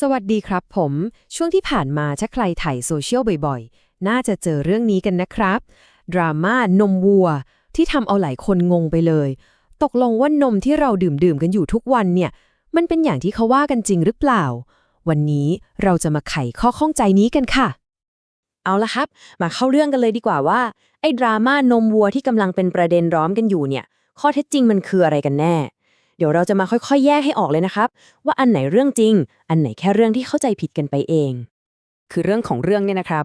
สวัสดีครับผม ช่วงที่ผ่านมาถ้าใครถ่ายโซเชียลบ่อยๆ น่าจะเจอเรื่องนี้กันนะครับ ดราม่านมวัว ที่ทำเอาหลายคนงงไปเลย ตกลงว่านมที่เราดื่มๆกันอยู่ทุกวันเนี่ย มันเป็นอย่างที่เขาว่ากันจริงหรือเปล่า วันนี้เราจะมาไขข้อข้องใจนี้กันค่ะ เอาละครับ มาเข้าเรื่องกันเลยดีกว่าว่า ไอ้ดราม่านมวัวที่กำลังเป็นประเด็นร้อนกันอยู่เนี่ย ข้อเท็จจริงมันคืออะไรกันแน่ เดี๋ยวเราจะมาค่อยๆ แยกให้ออกเลยนะครับ ว่าอันไหนเรื่องจริง อันไหนแค่เรื่องที่เข้าใจผิดกันไปเอง คือเรื่องของเรื่องเนี่ยนะครับ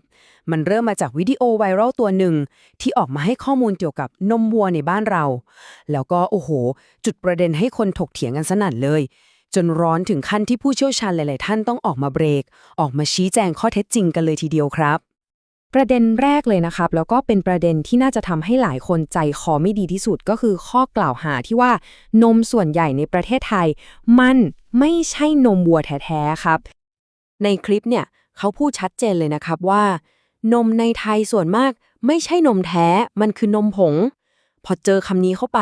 มันเริ่มมาจากวิดีโอไวรัลตัวหนึ่ง ที่ออกมาให้ข้อมูลเกี่ยวกับนมวัวในบ้านเรา แล้วก็โอ้โห จุดประเด็นให้คนถกเถียงกันสนั่นเลย จนร้อนถึงขั้นที่ผู้เชี่ยวชาญหลาย ๆ ท่านต้องออกมาเบรก ออกมาชี้แจงข้อเท็จจริงกันเลยทีเดียวครับ ประเด็นแรกเลยนะครับ แล้วก็เป็นประเด็นที่น่าจะทำให้หลายคนใจคอไม่ดีที่สุดก็คือข้อกล่าวหาที่ว่านมส่วนใหญ่ในประเทศไทย มันไม่ใช่นมวัวแท้ๆครับ ในคลิปเนี่ยเขาพูดชัดเจนเลยนะครับว่า นมในไทยส่วนมากไม่ใช่นมแท้ มันคือนมผง พอเจอคำนี้เข้าไป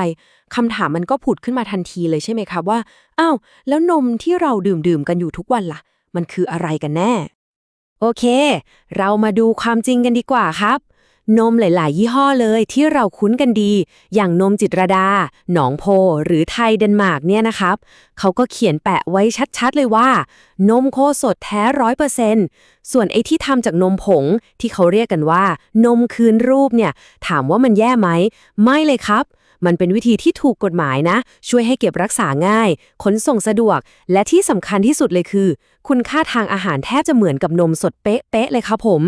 คำถามมันก็ผุดขึ้นมาทันทีเลยใช่ไหมครับว่าอ้าวแล้วนมที่เราดื่มดื่มๆกันอยู่ทุกวันล่ะ มันคืออะไรกันแน่ โอเค เรามาดูความจริงกันดีกว่าครับ นมหลาย ๆ ยี่ห้อเลยที่เราคุ้นกันดี อย่างนมจิตรดา หนองโพ หรือไทยเดนมาร์กเนี่ยนะครับ เขาก็เขียนแปะไว้ชัด ๆ เลยว่า นมโคสดแท้ร้อยเปอร์เซนส่วนไอ้ที่ทำจากนมผงที่เขาเรียกกันว่า นมคืนรูปเนี่ย ถามว่ามันแย่ไหม ไม่เลยครับ มันเป็นวิธีที่ถูกกฎหมายนะ ช่วยให้เก็บรักษาง่าย ขนส่งสะดวก และที่สำคัญที่สุดเลยคือ คุณค่าทางอาหารแทบจะเหมือนกับนมสดเป๊ะๆเลยครับผม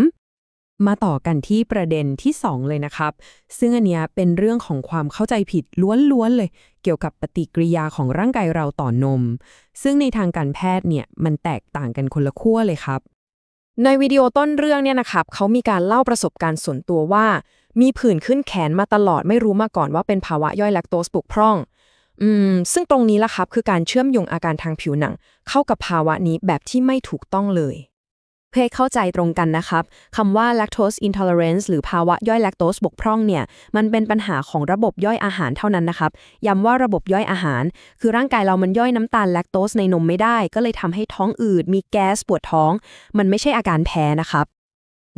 มาต่อกันที่ประเด็นที่ 2 เลยนะครับ ซึ่งอันเนี้ยเป็นเรื่องของความเข้าใจผิดล้วนๆเลย เกี่ยวกับปฏิกิริยาของร่างกายเราต่อนม ซึ่งในทางการแพทย์เนี่ยมันแตกต่างกันคนละขั้วเลยครับในวิดีโอต้นเรื่องเนี่ยนะครับเขามีการเล่าประสบการณ์ส่วนตัวว่า มีผื่นขึ้นแขนมาตลอดไม่รู้มาก่อนว่าเป็นภาวะย่อยแลคโตสบกพร่อง อืม ซึ่งตรงนี้ละครับคือการเชื่อมโยงอาการทางผิวหนัง เข้ากับภาวะนี้แบบที่ไม่ถูกต้องเลย เพื่อเข้าใจตรงกันนะครับคำว่า lactose intolerance หรือภาวะย่อยแลคโตสบกพร่องเนี่ย มันเป็นปัญหาของระบบย่อยอาหารเท่านั้นนะครับ ย้ำว่าระบบย่อยอาหาร คือร่างกายเรามันย่อยน้ำตาลแลคโตสในนมไม่ได้ ก็เลยทำให้ท้องอืด มีแก๊สปวดท้อง มันไม่ใช่อาการแพ้นะครับ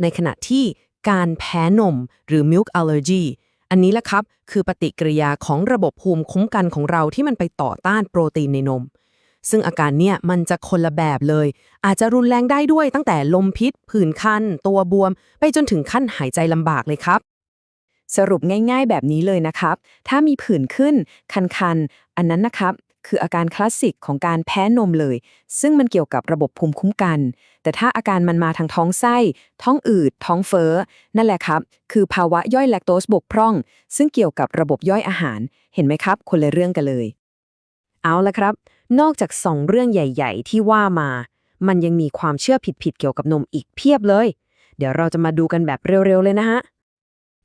ในขณะที่ การแพ้นม หรือ milk allergy อันนี้แหละครับ คือปฏิกิริยาของระบบภูมิคุ้มกันของเราที่มันไปต่อต้านโปรตีนในนม ซึ่งอาการเนี่ยมันจะคนละแบบเลย อาจจะรุนแรงได้ด้วยตั้งแต่ลมพิษ ผื่นคัน ตัวบวม ไปจนถึงขั้นหายใจลำบากเลยครับ สรุปง่ายๆแบบนี้เลยนะครับ ถ้ามีผื่นขึ้น คันๆ อันนั้นนะครับ คืออาการคลาสสิกของการแพ้นมเลย ซึ่งมันเกี่ยวกับระบบภูมิคุ้มกัน แต่ถ้าอาการมันมาทางท้องไส้ ท้องอืด ท้องเฟ้อ นั่นแหละครับ คือภาวะย่อยแลคโตสบกพร่อง ซึ่งเกี่ยวกับระบบย่อยอาหาร เห็นไหมครับ คนละเรื่องกันเลย เอาละครับ นอกจากสองเรื่องใหญ่ ๆ ที่ว่ามา มันยังมีความเชื่อผิดๆเกี่ยวกับนมอีกเพียบเลย เดี๋ยวเราจะมาดูกันแบบเร็วๆเลยนะฮะ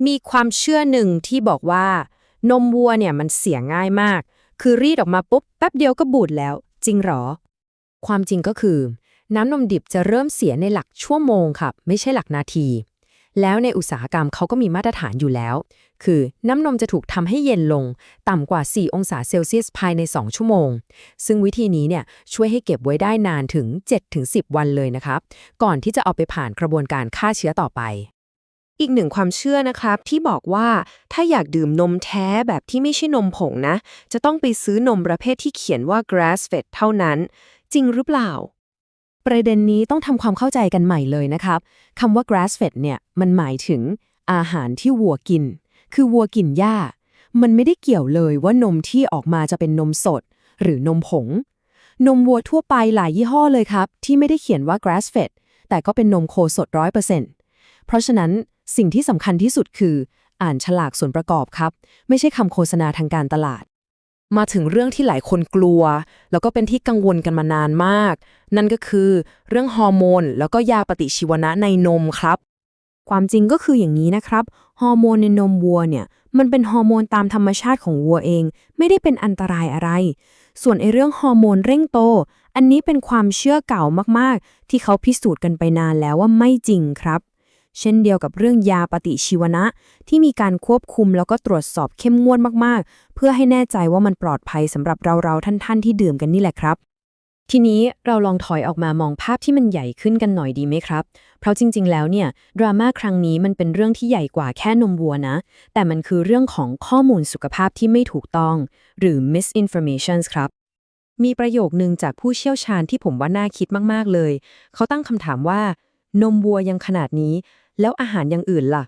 มีความเชื่อหนึ่งที่บอกว่านมวัวเนี่ยมันเสียง่ายมาก คือรีดออกมาปุ๊บแป๊บเดียวก็บูดแล้ว จริงหรอ ความจริงก็คือ น้ำนมดิบจะเริ่มเสียในหลักชั่วโมงครับไม่ใช่หลักนาที แล้วในอุตสาหกรรมเขาก็มีมาตรฐานอยู่แล้ว คือน้ำนมจะถูกทำให้เย็นลง ต่ำกว่า 4 องศาเซลเซียสภายใน 2 ชั่วโมง ซึ่งวิธีนี้เนี่ยช่วยให้เก็บไว้ได้นานถึง 7-10 วันเลยนะครับก่อนที่จะเอาไปผ่านกระบวนการฆ่าเชื้อต่อไป อีกหนึ่งความเชื่อนะครับที่บอกว่าถ้าอยากดื่มนมแท้แบบที่ไม่ใช่นมผงนะ จะต้องไปซื้อนมประเภทที่เขียนว่า grass fed เท่านั้น จริงหรือเปล่า ประเด็นนี้ต้องทำความเข้าใจกันใหม่เลยนะครับคำว่า grass fed เนี่ยมันหมายถึงอาหารที่วัวกิน คือวัวกินหญ้า มันไม่ได้เกี่ยวเลยว่านมที่ออกมาจะเป็นนมสด หรือนมผง นมวัวทั่วไปหลายยี่ห้อเลยครับ ที่ไม่ได้เขียนว่า grass fed แต่ก็เป็นนมโคสดร้อยเปอร์เซ็นต์เพราะฉะนั้น สิ่งที่สำคัญที่สุดคือ อ่านฉลากส่วนประกอบครับ ไม่ใช่คำโฆษณาทางการตลาด มาถึงเรื่องที่หลายคนกลัว แล้วก็เป็นที่กังวลกันมานานมาก นั่นก็คือเรื่องฮอร์โมนแล้วก็ยาปฏิชีวนะในนมครับความจริงก็คืออย่างนี้นะครับ ฮอร์โมนในนมวัวเนี่ย มันเป็นฮอร์โมนตามธรรมชาติของวัวเอง ไม่ได้เป็นอันตรายอะไร ส่วนไอเรื่องฮอร์โมนเร่งโต อันนี้เป็นความเชื่อเก่ามากๆ ที่เขาพิสูจน์กันไปนานแล้วว่าไม่จริงครับ เช่นเดียวกับเรื่องยาปฏิชีวนะ ที่มีการควบคุมแล้วก็ตรวจสอบเข้มงวดมากๆ เพื่อให้แน่ใจว่ามันปลอดภัยสำหรับเราๆท่านๆ ที่ดื่มกันนี่แหละครับทีนี้เราลองถอยออกมามองภาพที่มันใหญ่ขึ้นกันหน่อยดีไหมครับ เพราะจริง ๆ แล้วเนี่ยดราม่าครั้งนี้มันเป็นเรื่องที่ใหญ่กว่าแค่นมวัวนะ แต่มันคือเรื่องของข้อมูลสุขภาพที่ไม่ถูกต้อง หรือ misinformation ครับ มีประโยคนึงจากผู้เชี่ยวชาญที่ผมว่าน่าคิดมาก ๆ เลย เขาตั้งคำถามว่า นมวัวยังขนาดนี้ แล้วอาหารอย่างอื่นล่ะ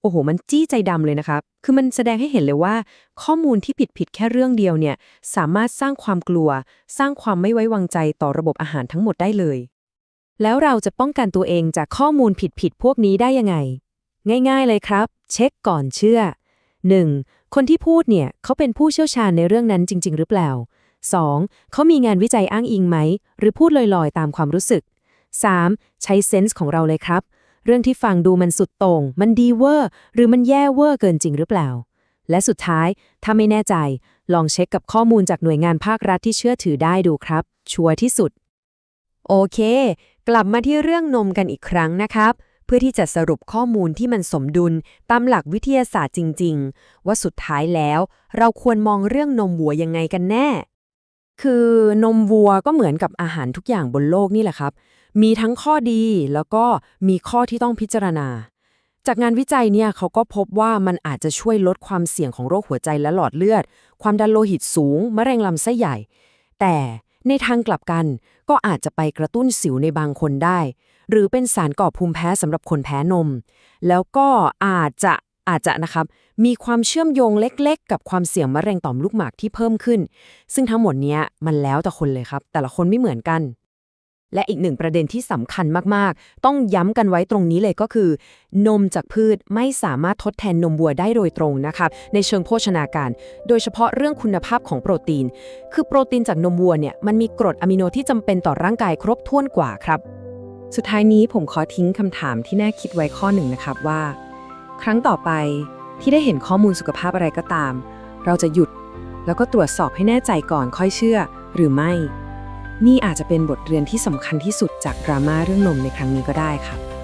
โอ้โห มันจี้ใจดำเลยนะครับ คือมันแสดงให้เห็นเลยว่า ข้อมูลที่ผิดผิดแค่เรื่องเดียวเนี่ย สามารถสร้างความกลัว สร้างความไม่ไว้วางใจต่อระบบอาหารทั้งหมดได้เลย แล้วเราจะป้องกันตัวเองจากข้อมูลผิดผิดพวกนี้ได้ยังไง ง่าย ๆ เลยครับ เช็คก่อนเชื่อ 1. คนที่พูดเนี่ยเขาเป็นผู้เชี่ยวชาญในเรื่องนั้นจริง ๆ หรือเปล่า 2. เขามีงานวิจัยอ้างอิงไหม หรือพูดลอยๆ ตามความรู้สึก 3. ใช้เซนส์ของเราเลยครับ เรื่องที่ฟังดูมันสุดโต่ง มันดีเวอร์ หรือมันแย่เวอร์เกินจริงหรือเปล่า และสุดท้าย ถ้าไม่แน่ใจ ลองเช็คกับข้อมูลจากหน่วยงานภาครัฐที่เชื่อถือได้ดูครับ ชัวร์ที่สุด โอเค กลับมาที่เรื่องนมกันอีกครั้งนะครับ เพื่อที่จะสรุปข้อมูลที่มันสมดุลตามหลักวิทยาศาสตร์จริง ๆ ว่าสุดท้ายแล้ว เราควรมองเรื่องนมวัวยังไงกันแน่ คือนมวัวก็เหมือนกับอาหารทุกอย่างบนโลกนี่แหละครับ มีทั้งข้อดีแล้วก็มีข้อที่ต้องพิจารณา จากงานวิจัยเนี่ยเขาก็พบว่ามันอาจจะช่วยลดความเสี่ยงของโรคหัวใจและหลอดเลือด ความดันโลหิตสูง มะเร็งลำไส้ใหญ่ แต่ในทางกลับกันก็อาจจะไปกระตุ้นสิวในบางคนได้ หรือเป็นสารก่อภูมิแพ้สำหรับคนแพ้นม แล้วก็อาจจะอาจจะนะครับมีความเชื่อมโยงเล็กๆ กับความเสี่ยงมะเร็งต่อมลูกหมากที่เพิ่มขึ้น ซึ่งทั้งหมดเนี้ยมันแล้วแต่คนเลยครับ แต่ละคนไม่เหมือนกัน และอีกหนึ่งประเด็นที่สำคัญมากๆ ต้องย้ำกันไว้ตรงนี้เลยก็คือ นมจากพืชไม่สามารถทดแทนนมวัวได้โดยตรงนะครับในเชิงโภชนาการ โดยเฉพาะเรื่องคุณภาพของโปรตีน คือโปรตีนจากนมวัวเนี่ยมันมีกรดอะมิโนที่จำเป็นต่อร่างกายครบถ้วนกว่าครับ สุดท้ายนี้ผมขอทิ้งคำถามที่น่าคิดไว้ข้อหนึ่งนะครับว่า ครั้งต่อไปที่ได้เห็นข้อมูลสุขภาพอะไรก็ตาม เราจะหยุด แล้วก็ตรวจสอบให้แน่ใจก่อนค่อยเชื่อ หรือไม่ นี่อาจจะเป็นบทเรียนที่สำคัญที่สุดจากดราม่าเรื่องนมในครั้งนี้ก็ได้ครับ